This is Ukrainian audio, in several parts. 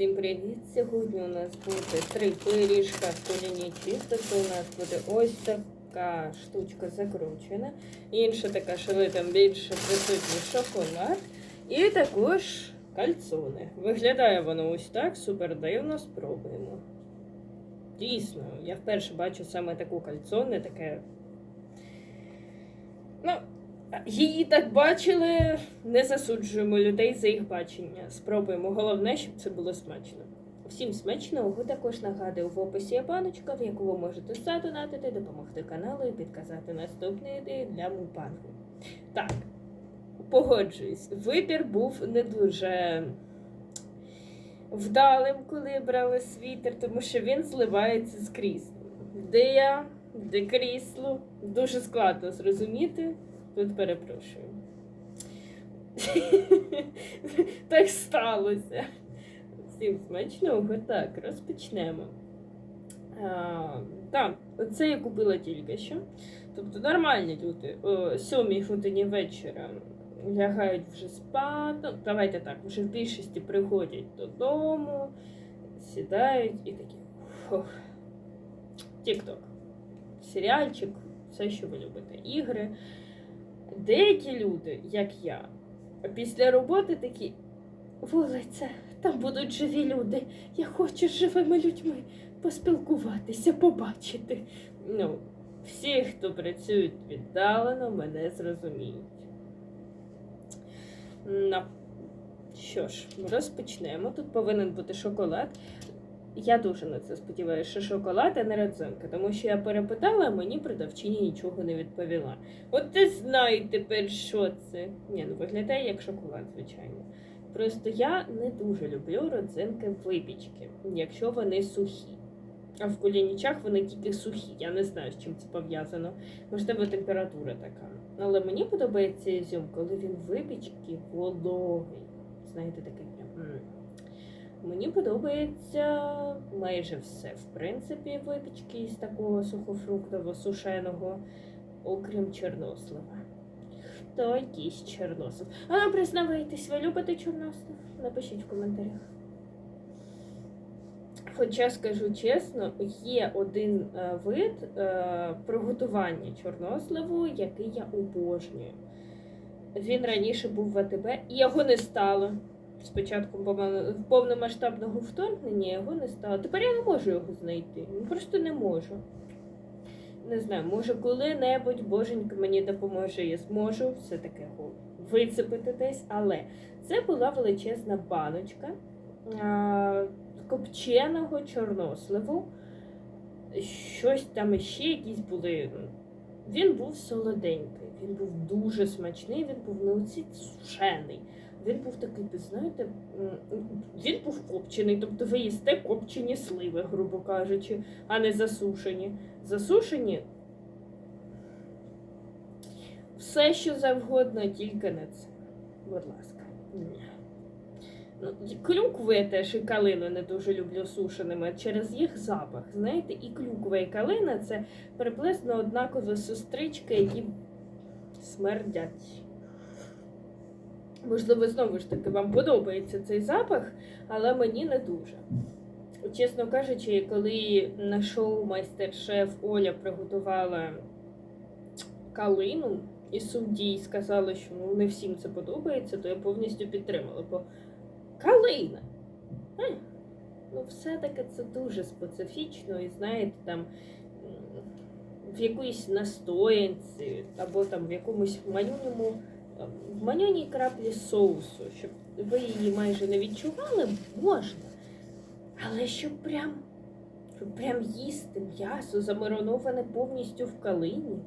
Всім привіт! Сьогодні у нас буде три пиріжка в коліні чистості. У нас буде ось така штучка закручена. Інша така, що ви там більше присутній шоколад. І також кальцони. Виглядає воно ось так, супер дивно, спробуємо. Дійсно, я вперше бачу саме таку кальцоне, таке. Ну, Її так бачили, не засуджуємо людей за їх бачення. Спробуємо. Головне, щоб це було смачно. Всім смачного також нагадую в описі є баночка, в яку ви можете задонатити, допомогти каналу і підказати наступні ідеї для мупангу. Так, погоджуюсь, вибір був не дуже вдалим, коли брали світер, тому що він зливається кріслом. Де я, де крісло, дуже складно зрозуміти. Тут перепрошую. так сталося. Всім смачного. Так, розпочнемо. Так, оце я купила тільки що. Тобто нормальні люди о 7 годині вечора лягають вже спати. Давайте так, вже в більшості приходять додому, сідають і такі. Тік-ток. Серіальчик, все, що ви любите, ігри. Деякі люди, як я, після роботи такі вулиця, там будуть живі люди. Я хочу з живими людьми поспілкуватися, побачити. Ну, всі, хто працюють віддалено, мене зрозуміють. Ну, що ж, розпочнемо. Тут повинен бути шоколад. Я дуже на це сподіваюся, що шоколад, а не родзинка, тому що я перепитала, а мені продавчиня нічого не відповіла. От ти знай тепер, що це. Ні, ну виглядає як шоколад, звичайно. Просто я не дуже люблю родзинки випічки, якщо вони сухі. А в колінічах вони тільки сухі. Я не знаю, з чим це пов'язано. Можливо, температура така. Але мені подобається ізюм, коли він випічки вологий. Знаєте, такий. Мені подобається майже все, в принципі, випічки із такого сухофруктово сушеного, окрім чорнослива. Хто якийсь чорнослив? А ну, признавайтесь, ви любите чорнослив? Напишіть в коментарях. Хоча скажу чесно, є один е, вид е, приготування чорносливу, який я обожнюю. Він раніше був в АТБ і його не стало. Спочатку повно- повномасштабного вторгнення його не стало. Тепер я не можу його знайти. Ну, Просто не можу. Не знаю, може коли-небудь боженька мені допоможе, я зможу все-таки його вицепити десь. Але це була величезна баночка а, копченого чорносливу. Щось там іще якісь були. Він був солоденький, він був дуже смачний, він був не оці сушений. Він був такий, ви знаєте, він був копчений, тобто ви їсте копчені сливи, грубо кажучи, а не засушені. Засушені все, що завгодно, тільки не це. Будь ласка. Ну, клюкви теж і калину не дуже люблю сушеними через їх запах. Знаєте, і клюква, і калина це приблизно однакові сестрички, які смердять. Можливо, знову ж таки, вам подобається цей запах, але мені не дуже. Чесно кажучи, коли на шоу майстер-шеф Оля приготувала калину, і судді сказали, що ну, не всім це подобається, то я повністю підтримала. Бо калина! Е, Ну, все-таки це дуже специфічно, і знаєте, там в якоїсь настоянці або там в якомусь манюньому в манюній краплі соусу, щоб ви її майже не відчували, можна. Але щоб прям, щоб прям їсти м'ясо, замариноване повністю в калині.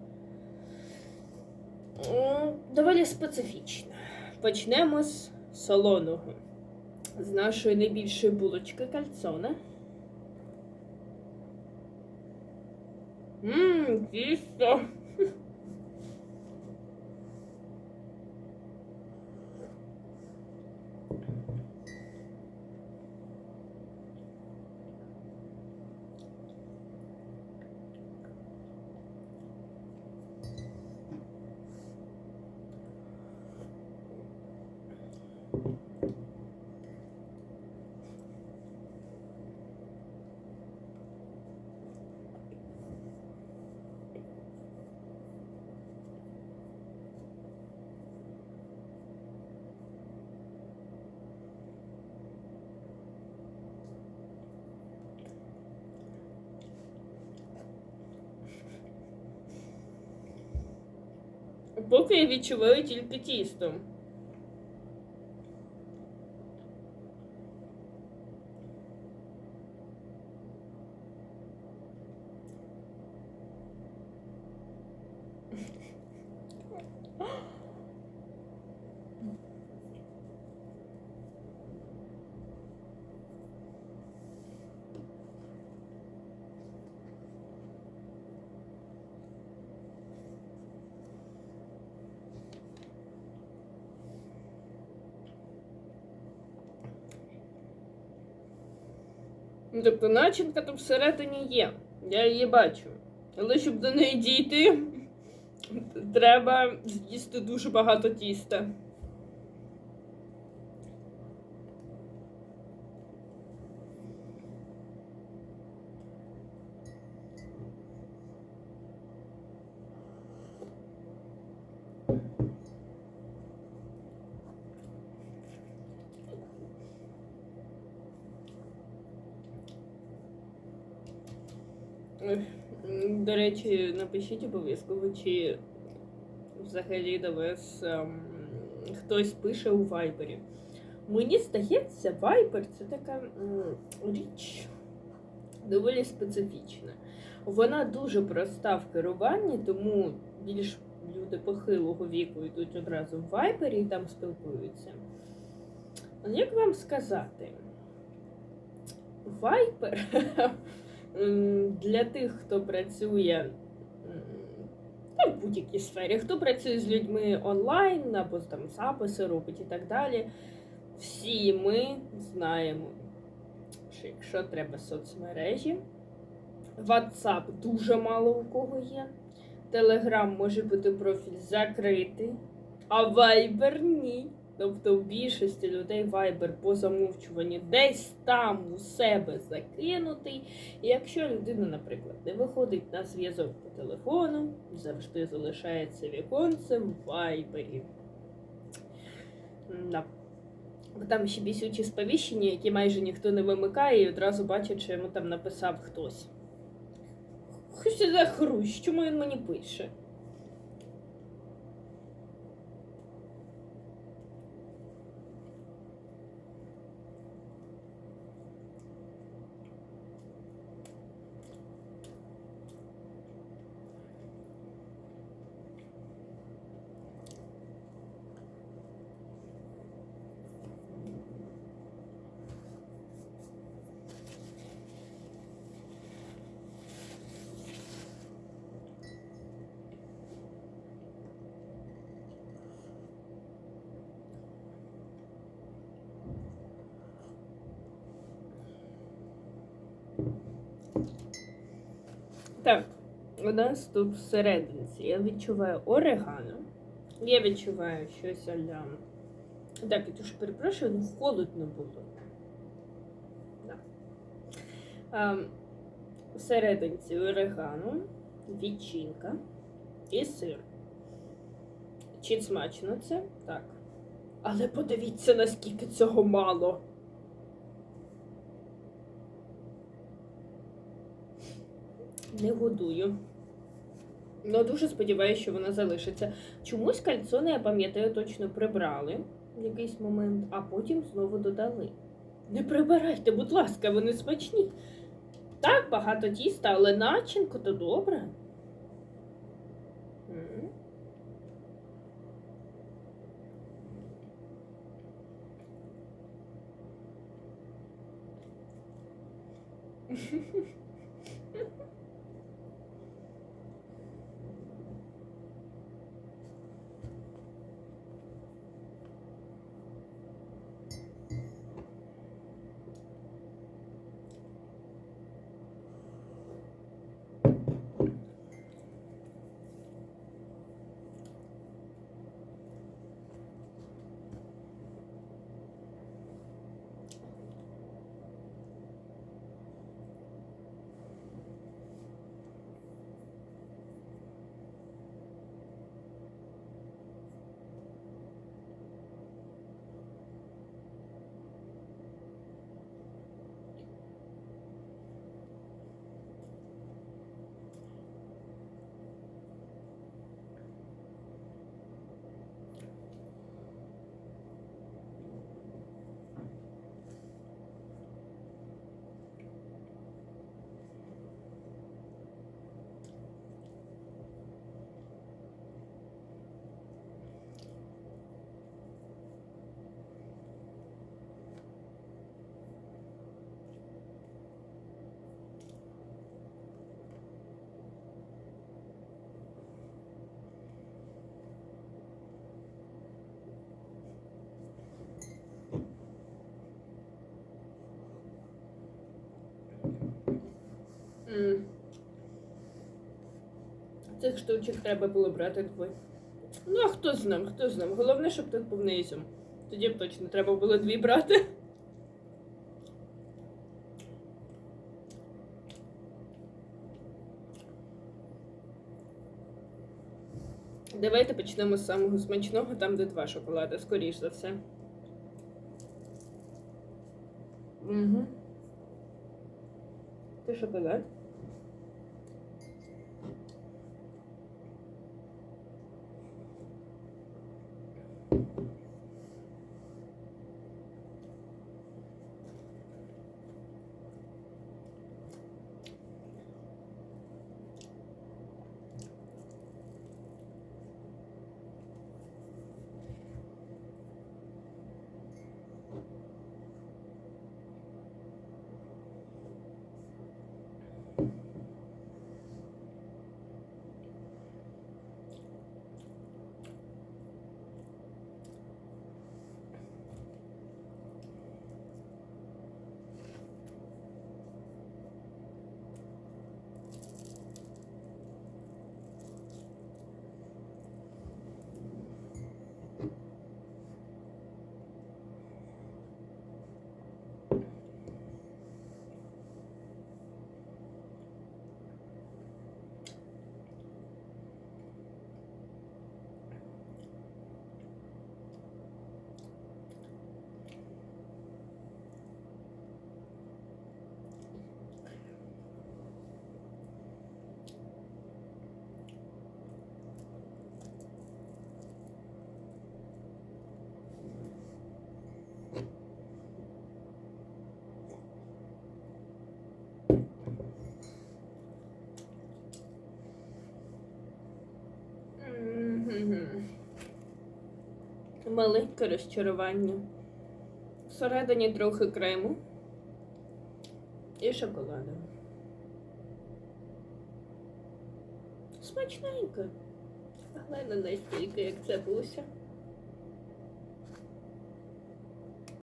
Доволі специфічно. Почнемо з солоного. З нашої найбільшої булочки кальцона. Ммм, тісто. Поки я відчуваю тільки тісто. Тобто начинка то всередині є. Я її бачу. Але щоб до неї дійти, треба з'їсти дуже багато тіста. До речі, напишіть обов'язково, чи взагалі до вас ем, хтось пише у Вайбері. Мені здається, Вайбер це така м, річ доволі специфічна. Вона дуже проста в керуванні, тому більш люди похилого віку йдуть одразу в Вайбері і там спілкуються. Як вам сказати? Вайбер для тих, хто працює та в будь-якій сфері, хто працює з людьми онлайн або там записи робить і так далі, всі ми знаємо, що якщо треба соцмережі, WhatsApp дуже мало у кого є. Telegram може бути профіль закритий, а Viber ні. Тобто в більшості людей Viber по замовчуванню десь там у себе закинутий. І якщо людина, наприклад, не виходить на зв'язок по телефону, завжди залишається віконце в Viber. Да. Там ще бісючі сповіщення, які майже ніхто не вимикає, і одразу бачить, що йому там написав хтось. Хоч за хрущ, чому він мені пише? Так, у нас тут всередині я відчуваю орегано. Я відчуваю щось аля. Так, я дуже перепрошую, ну холодно було. Да. А, орегано, відчинка і сир. Чи смачно це? Так. Але подивіться, наскільки цього мало. не годую. Ну, дуже сподіваюся, що вона залишиться. Чомусь кальцони, я пам'ятаю, точно прибрали в якийсь момент, а потім знову додали. Не прибирайте, будь ласка, вони смачні. Так, багато тіста, але начинко то добре. Mm-hmm. Цих штучок треба було брати двоє. Ну, а хто з ним, хто з ним? Головне, щоб тут був не ізюм. Тоді б точно треба було дві брати. Давайте почнемо з самого смачного, там, де два шоколади, скоріш за все. Угу. Це шоколад. Маленьке розчарування. Всередині трохи крему і шоколаду. Смачненько. Але не настільки, як це буся.